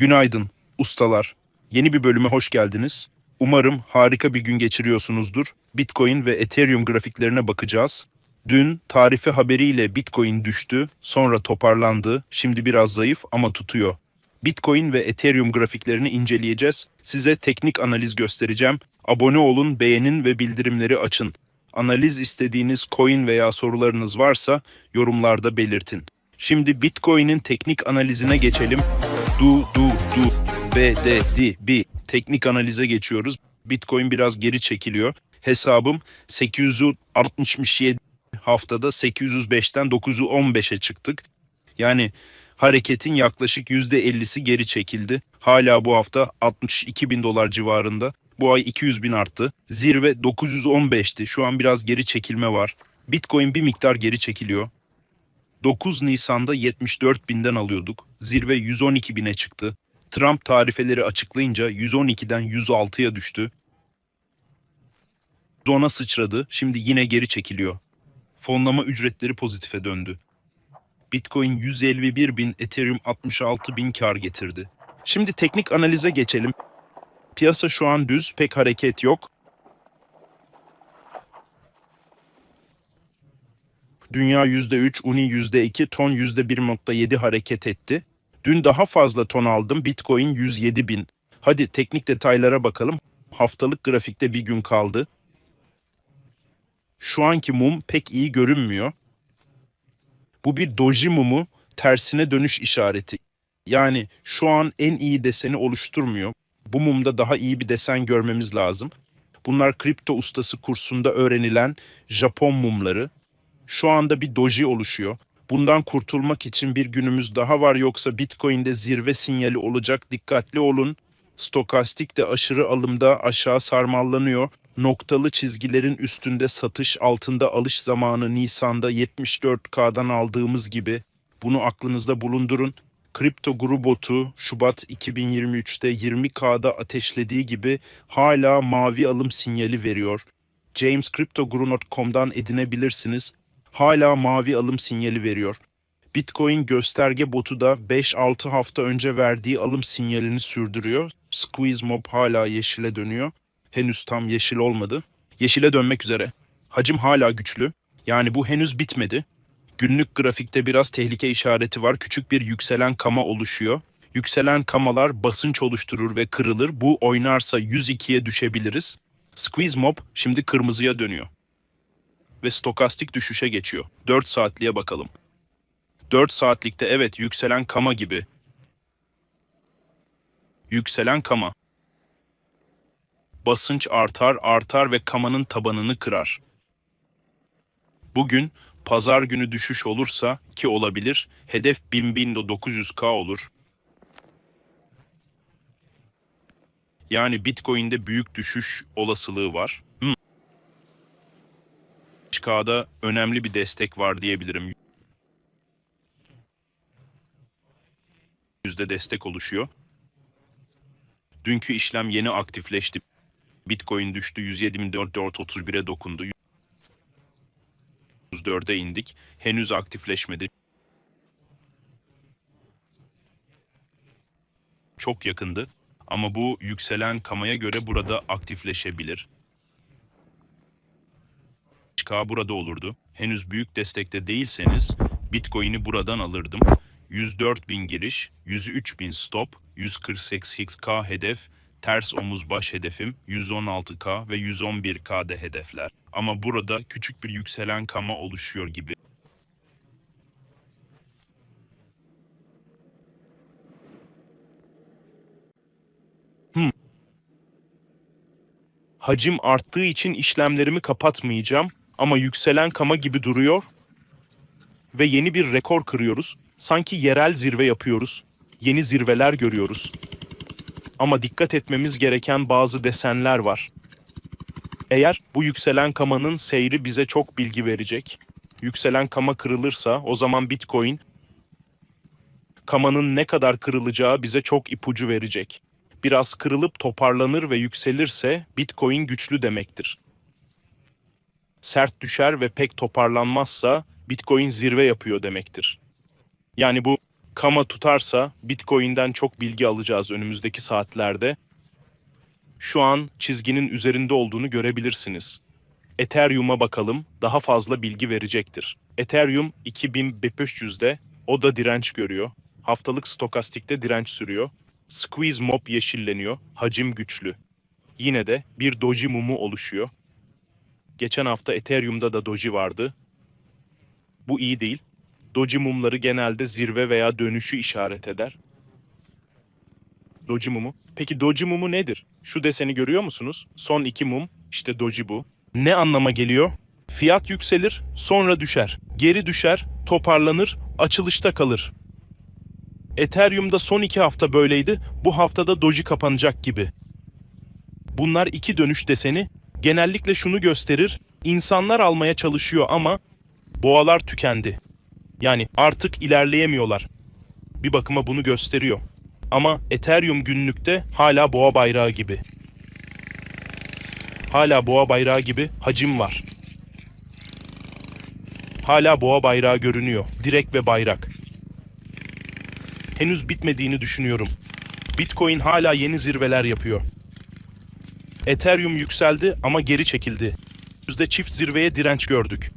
Günaydın ustalar. Yeni bir bölüme hoş geldiniz. Umarım harika bir gün geçiriyorsunuzdur. Bitcoin ve Ethereum grafiklerine bakacağız. Dün tarife haberiyle Bitcoin düştü, sonra toparlandı. Şimdi biraz zayıf ama tutuyor. Bitcoin ve Ethereum grafiklerini inceleyeceğiz. Size teknik analiz göstereceğim. Abone olun, beğenin ve bildirimleri açın. Analiz istediğiniz coin veya sorularınız varsa yorumlarda belirtin. Şimdi Bitcoin'in teknik analizine geçelim. Du, du, du, B, D, D, B. Teknik analize geçiyoruz. Bitcoin biraz geri çekiliyor. Hesabım 867 haftada 805'ten 915'e çıktık. Yani hareketin yaklaşık %50'si geri çekildi. Hala bu hafta 62 bin dolar civarında. Bu ay 200 bin arttı. Zirve 915'ti. Şu an biraz geri çekilme var. Bitcoin bir miktar geri çekiliyor. 9 Nisan'da 74 binden alıyorduk. Zirve 112 bine çıktı. Trump tarifeleri açıklayınca 112'den 106'ya düştü. Zona sıçradı. Şimdi yine geri çekiliyor. Fonlama ücretleri pozitife döndü. Bitcoin 151 bin, Ethereum 66 bin kar getirdi. Şimdi teknik analize geçelim. Piyasa şu an düz, pek hareket yok. Dünya %3, Uni %2, ton %1.7 hareket etti. Dün daha fazla ton aldım, Bitcoin 107 bin. Hadi teknik detaylara bakalım. Haftalık grafikte bir gün kaldı. Şu anki mum pek iyi görünmüyor. Bu bir doji mumu tersine dönüş işareti. Yani şu an en iyi deseni oluşturmuyor. Bu mumda daha iyi bir desen görmemiz lazım. Bunlar kripto ustası kursunda öğrenilen Japon mumları. Şu anda bir doji oluşuyor. Bundan kurtulmak için bir günümüz daha var yoksa Bitcoin'de zirve sinyali olacak. Dikkatli olun. Stokastik de aşırı alımda aşağı sarmallanıyor. Noktalı çizgilerin üstünde satış, altında alış zamanı Nisan'da 74K'dan aldığımız gibi. Bunu aklınızda bulundurun. Kripto grubotu Şubat 2023'te 20K'da ateşlediği gibi hala mavi alım sinyali veriyor. JamesCryptoGuru.com'dan edinebilirsiniz. Hala mavi alım sinyali veriyor. Bitcoin gösterge botu da 5-6 hafta önce verdiği alım sinyalini sürdürüyor. Squeeze Mob hala yeşile dönüyor. Henüz tam yeşil olmadı. Yeşile dönmek üzere. Hacim hala güçlü. Yani bu henüz bitmedi. Günlük grafikte biraz tehlike işareti var. Küçük bir yükselen kama oluşuyor. Yükselen kamalar basınç oluşturur ve kırılır. Bu oynarsa 102'ye düşebiliriz. Squeeze Mob şimdi kırmızıya dönüyor. Ve stokastik düşüşe geçiyor. 4 saatliğe bakalım. 4 saatlikte evet yükselen kama gibi. Yükselen kama. Basınç artar artar ve kamanın tabanını kırar. Bugün pazar günü düşüş olursa ki olabilir hedef 1000-900K olur. Yani Bitcoin'de büyük düşüş olasılığı var. Hmm. K'da önemli bir destek var diyebilirim. Yüzde destek oluşuyor. Dünkü işlem yeni aktifleşti. Bitcoin düştü 107.431'e dokundu. 104'e indik. Henüz aktifleşmedi. Çok yakındı ama bu yükselen kamaya göre burada aktifleşebilir. K burada olurdu. Henüz büyük destekte değilseniz Bitcoin'i buradan alırdım. 104 bin giriş, 103 bin stop, 148K hedef, ters omuz baş hedefim 116K ve 111K'de hedefler. Ama burada küçük bir yükselen kama oluşuyor gibi. Hmm. Hacim arttığı için işlemlerimi kapatmayacağım ama yükselen kama gibi duruyor ve yeni bir rekor kırıyoruz. Sanki yerel zirve yapıyoruz. Yeni zirveler görüyoruz. Ama dikkat etmemiz gereken bazı desenler var. Eğer bu yükselen kamanın seyri bize çok bilgi verecek. Yükselen kama kırılırsa o zaman Bitcoin kamanın ne kadar kırılacağı bize çok ipucu verecek. Biraz kırılıp toparlanır ve yükselirse Bitcoin güçlü demektir. Sert düşer ve pek toparlanmazsa Bitcoin zirve yapıyor demektir. Yani bu Kama tutarsa Bitcoin'den çok bilgi alacağız önümüzdeki saatlerde. Şu an çizginin üzerinde olduğunu görebilirsiniz. Ethereum'a bakalım daha fazla bilgi verecektir. Ethereum 2500'de o da direnç görüyor. Haftalık stokastikte direnç sürüyor. Squeeze mob yeşilleniyor. Hacim güçlü. Yine de bir doji mumu oluşuyor. Geçen hafta Ethereum'da da doji vardı. Bu iyi değil. Doji mumları genelde zirve veya dönüşü işaret eder. Doji mumu. Peki doji mumu nedir? Şu deseni görüyor musunuz? Son iki mum. İşte doji bu. Ne anlama geliyor? Fiyat yükselir, sonra düşer. Geri düşer, toparlanır, açılışta kalır. Ethereum'da son iki hafta böyleydi, bu haftada doji kapanacak gibi. Bunlar iki dönüş deseni genellikle şunu gösterir. İnsanlar almaya çalışıyor ama boğalar tükendi. Yani artık ilerleyemiyorlar. Bir bakıma bunu gösteriyor. Ama Ethereum günlükte hala boğa bayrağı gibi. Hala boğa bayrağı gibi hacim var. Hala boğa bayrağı görünüyor. Direk ve bayrak. Henüz bitmediğini düşünüyorum. Bitcoin hala yeni zirveler yapıyor. Ethereum yükseldi ama geri çekildi. Yüzde çift zirveye direnç gördük.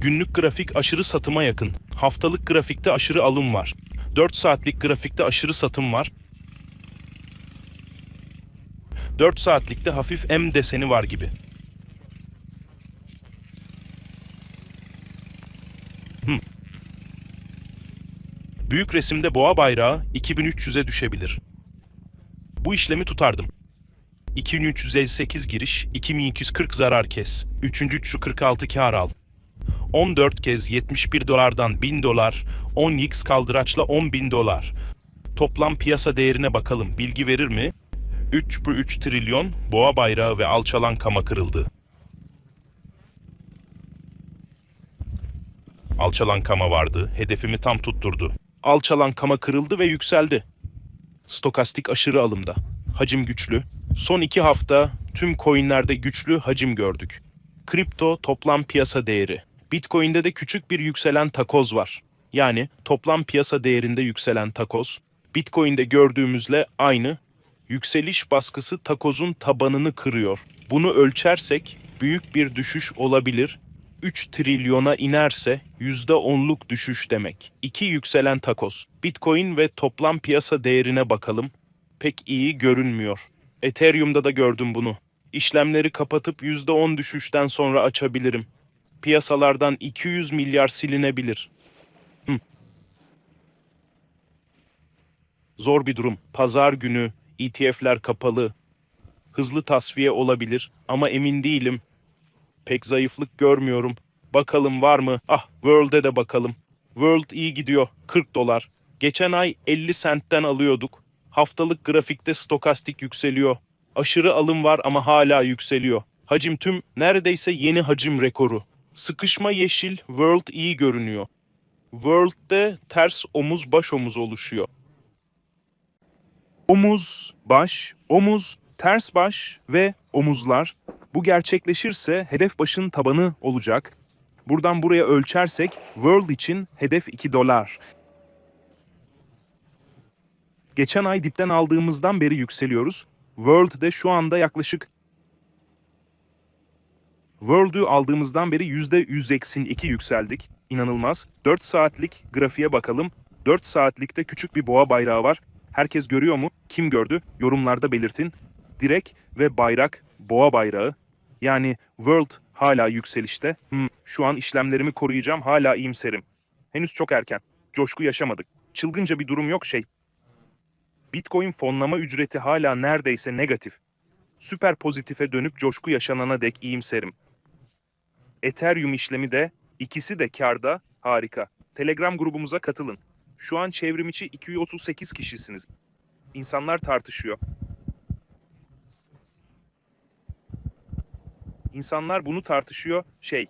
Günlük grafik aşırı satıma yakın. Haftalık grafikte aşırı alım var. 4 saatlik grafikte aşırı satım var. 4 saatlikte hafif M deseni var gibi. Hmm. Büyük resimde boğa bayrağı 2300'e düşebilir. Bu işlemi tutardım. 2358 giriş, 2240 zarar kes. 3. 346 kar al. 14 kez 71 dolardan 1000 dolar, 10x kaldıraçla 10 bin dolar. Toplam piyasa değerine bakalım. Bilgi verir mi? 3 bu 3 trilyon boğa bayrağı ve alçalan kama kırıldı. Alçalan kama vardı. Hedefimi tam tutturdu. Alçalan kama kırıldı ve yükseldi. Stokastik aşırı alımda. Hacim güçlü. Son iki hafta tüm coinlerde güçlü hacim gördük. Kripto toplam piyasa değeri. Bitcoin'de de küçük bir yükselen takoz var. Yani toplam piyasa değerinde yükselen takoz. Bitcoin'de gördüğümüzle aynı. Yükseliş baskısı takozun tabanını kırıyor. Bunu ölçersek büyük bir düşüş olabilir. 3 trilyona inerse %10'luk düşüş demek. 2 yükselen takoz. Bitcoin ve toplam piyasa değerine bakalım. Pek iyi görünmüyor. Ethereum'da da gördüm bunu. İşlemleri kapatıp %10 düşüşten sonra açabilirim. Piyasalardan 200 milyar silinebilir. Hı. Zor bir durum. Pazar günü ETF'ler kapalı. Hızlı tasfiye olabilir ama emin değilim. Pek zayıflık görmüyorum. Bakalım var mı? Ah, World'e de bakalım. World iyi gidiyor. 40 dolar. Geçen ay 50 sentten alıyorduk. Haftalık grafikte stokastik yükseliyor. Aşırı alım var ama hala yükseliyor. Hacim tüm neredeyse yeni hacim rekoru. Sıkışma yeşil, World iyi görünüyor. World'de ters omuz baş omuz oluşuyor. Omuz, baş, omuz, ters baş ve omuzlar. Bu gerçekleşirse hedef başın tabanı olacak. Buradan buraya ölçersek World için hedef 2 dolar. Geçen ay dipten aldığımızdan beri yükseliyoruz. World'de şu anda yaklaşık World'ü aldığımızdan beri %100 yükseldik. İnanılmaz. 4 saatlik grafiğe bakalım. 4 saatlikte küçük bir boğa bayrağı var. Herkes görüyor mu? Kim gördü? Yorumlarda belirtin. Direk ve bayrak boğa bayrağı. Yani World hala yükselişte. Hmm, şu an işlemlerimi koruyacağım. Hala iyimserim. Henüz çok erken. Coşku yaşamadık. Çılgınca bir durum yok şey. Bitcoin fonlama ücreti hala neredeyse negatif. Süper pozitife dönüp coşku yaşanana dek iyimserim. Ethereum işlemi de ikisi de karda harika. Telegram grubumuza katılın. Şu an çevrim içi 238 kişisiniz. İnsanlar tartışıyor. İnsanlar bunu tartışıyor. Şey.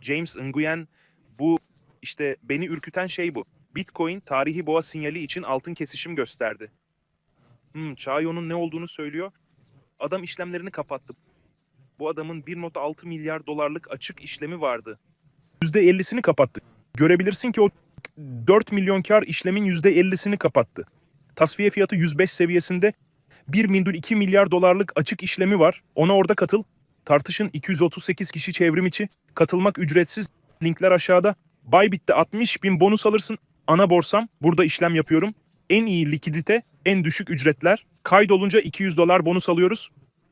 James Nguyen bu işte beni ürküten şey bu. Bitcoin tarihi boğa sinyali için altın kesişim gösterdi. Hmm, Chayo'nun ne olduğunu söylüyor. Adam işlemlerini kapattı. Bu adamın 1.6 milyar dolarlık açık işlemi vardı. %50'sini kapattı. Görebilirsin ki o 4 milyon kar işlemin %50'sini kapattı. Tasfiye fiyatı 105 seviyesinde 1,2 milyar dolarlık açık işlemi var. Ona orada katıl. Tartışın 238 kişi çevrim içi. Katılmak ücretsiz. Linkler aşağıda. Bybit'te 60 bin bonus alırsın. Ana borsam. Burada işlem yapıyorum. En iyi likidite, en düşük ücretler. Kaydolunca 200 dolar bonus alıyoruz.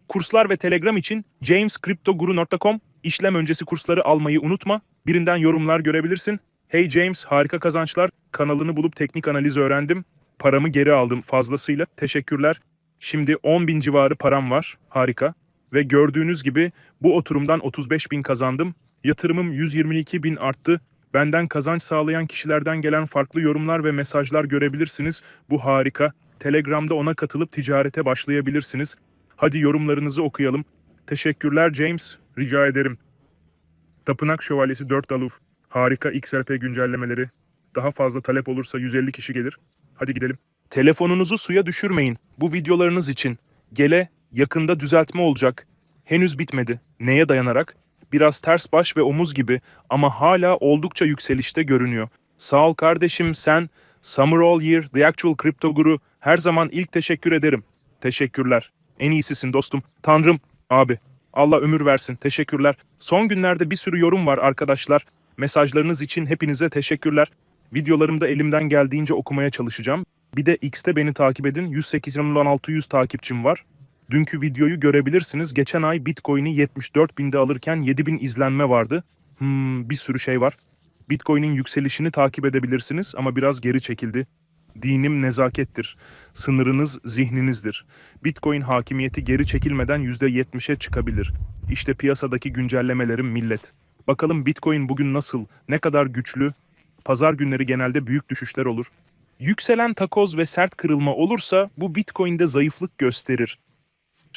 Kurslar ve Telegram için jamescryptoguru.com işlem öncesi kursları almayı unutma. Birinden yorumlar görebilirsin. Hey James harika kazançlar. Kanalını bulup teknik analiz öğrendim. Paramı geri aldım fazlasıyla. Teşekkürler. Şimdi 10 bin civarı param var. Harika. Ve gördüğünüz gibi bu oturumdan 35 bin kazandım. Yatırımım 122 bin arttı. Benden kazanç sağlayan kişilerden gelen farklı yorumlar ve mesajlar görebilirsiniz. Bu harika. Telegram'da ona katılıp ticarete başlayabilirsiniz. Hadi yorumlarınızı okuyalım. Teşekkürler James. Rica ederim. Tapınak Şövalyesi 4 Daluf. Harika XRP güncellemeleri. Daha fazla talep olursa 150 kişi gelir. Hadi gidelim. Telefonunuzu suya düşürmeyin. Bu videolarınız için. Gele yakında düzeltme olacak. Henüz bitmedi. Neye dayanarak? Biraz ters baş ve omuz gibi ama hala oldukça yükselişte görünüyor. Sağ ol kardeşim sen. Summer All Year, The Actual Crypto Guru. Her zaman ilk teşekkür ederim. Teşekkürler. En iyisisin dostum. Tanrım, abi. Allah ömür versin. Teşekkürler. Son günlerde bir sürü yorum var arkadaşlar. Mesajlarınız için hepinize teşekkürler. Videolarımda elimden geldiğince okumaya çalışacağım. Bir de X'te beni takip edin. 108 milyon 600 takipçim var. Dünkü videoyu görebilirsiniz. Geçen ay Bitcoin'i 74 binde alırken 7000 izlenme vardı. Hmm, bir sürü şey var. Bitcoin'in yükselişini takip edebilirsiniz ama biraz geri çekildi. Dinim nezakettir. Sınırınız zihninizdir. Bitcoin hakimiyeti geri çekilmeden %70'e çıkabilir. İşte piyasadaki güncellemelerim millet. Bakalım Bitcoin bugün nasıl, ne kadar güçlü? Pazar günleri genelde büyük düşüşler olur. Yükselen takoz ve sert kırılma olursa bu Bitcoin'de zayıflık gösterir.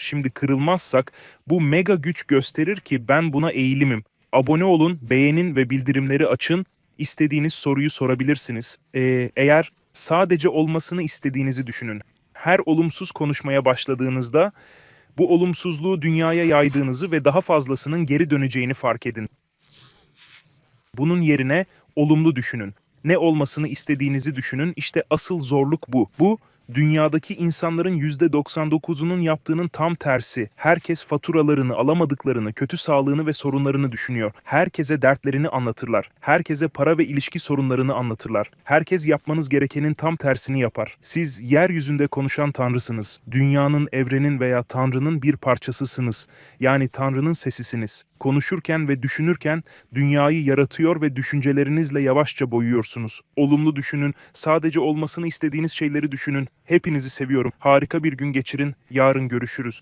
Şimdi kırılmazsak bu mega güç gösterir ki ben buna eğilimim. Abone olun, beğenin ve bildirimleri açın. İstediğiniz soruyu sorabilirsiniz. Ee, eğer sadece olmasını istediğinizi düşünün. Her olumsuz konuşmaya başladığınızda bu olumsuzluğu dünyaya yaydığınızı ve daha fazlasının geri döneceğini fark edin. Bunun yerine olumlu düşünün. Ne olmasını istediğinizi düşünün. İşte asıl zorluk bu. Bu dünyadaki insanların %99'unun yaptığının tam tersi. Herkes faturalarını, alamadıklarını, kötü sağlığını ve sorunlarını düşünüyor. Herkese dertlerini anlatırlar. Herkese para ve ilişki sorunlarını anlatırlar. Herkes yapmanız gerekenin tam tersini yapar. Siz yeryüzünde konuşan tanrısınız. Dünyanın, evrenin veya tanrının bir parçasısınız. Yani tanrının sesisiniz. Konuşurken ve düşünürken dünyayı yaratıyor ve düşüncelerinizle yavaşça boyuyorsunuz. Olumlu düşünün, sadece olmasını istediğiniz şeyleri düşünün. Hepinizi seviyorum. Harika bir gün geçirin. Yarın görüşürüz.